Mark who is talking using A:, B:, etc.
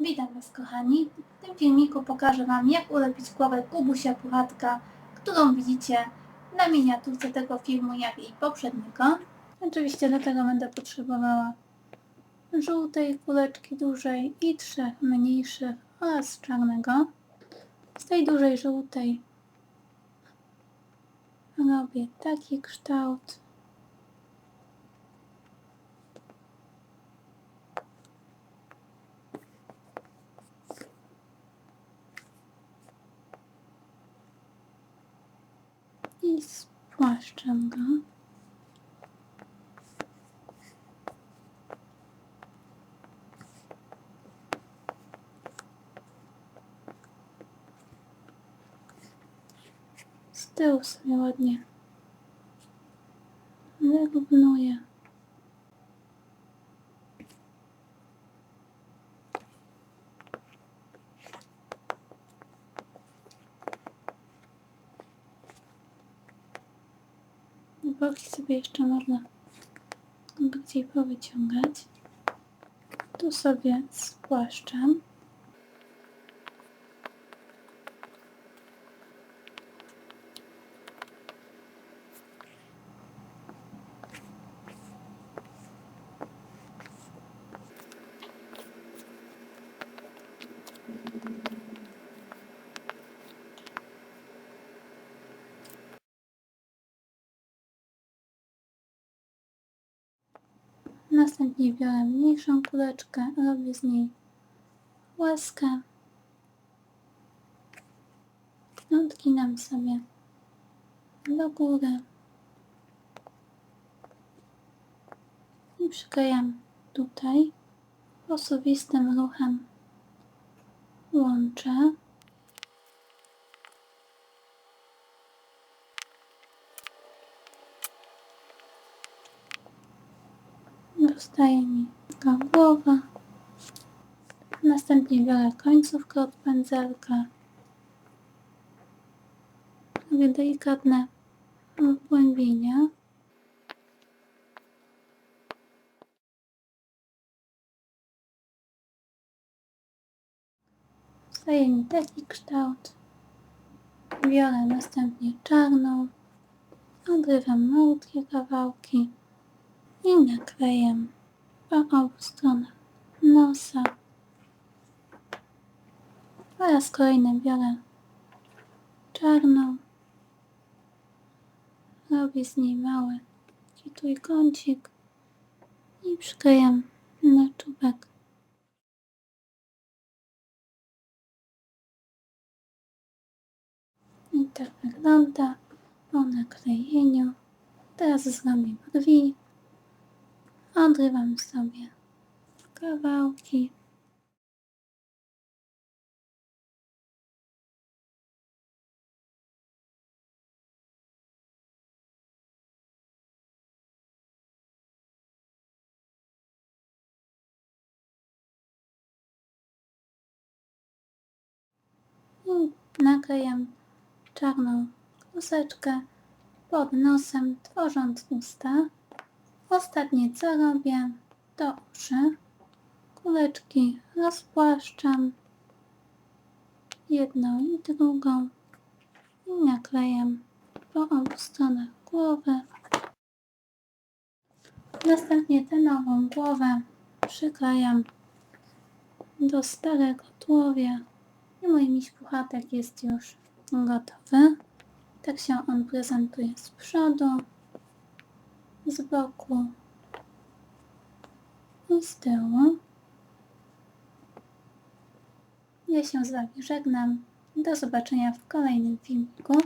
A: Witam Was kochani. W tym filmiku pokażę Wam jak ulepić głowę Kubusia Puchatka, którą widzicie na miniaturce tego filmu jak i poprzedniego. Oczywiście do tego będę potrzebowała żółtej kuleczki dużej i trzech mniejszych oraz czarnego. Z tej dużej żółtej robię taki kształt. I spłaszczam go. Z tyłu sobie ładnie wyrównuję. Boki sobie jeszcze można bardziej powyciągać. Tu sobie spłaszczam. Następnie biorę mniejszą kuleczkę, robię z niej łaskę. Odginam sobie do góry i przyklejam tutaj. Osobistym ruchem łączę. Zostaje mi taka głowa. Następnie biorę końcówkę od pędzelka. Robię delikatne wgłębienia. Zostaje mi taki kształt. Biorę następnie czarną. Odrywam malutkie kawałki i naklejam po obu stronach nosa. Oraz kolejne biorę czarną. Robię z niej mały trójkącik i przyklejam na czubek. I tak wygląda po naklejeniu. Teraz zrobię brwi. Odrywam sobie kawałki. I naklejam czarną kluseczkę pod nosem, tworząc usta. Ostatnie co robię, to uszy. Kuleczki rozpłaszczam jedną i drugą i naklejam po obu stronach głowy. Następnie tę nową głowę przyklejam do starego tułowia i mój miś puchatek jest już gotowy. Tak się on prezentuje z przodu z boku i z tyłu. Ja się z Wami żegnam. Do zobaczenia w kolejnym filmiku.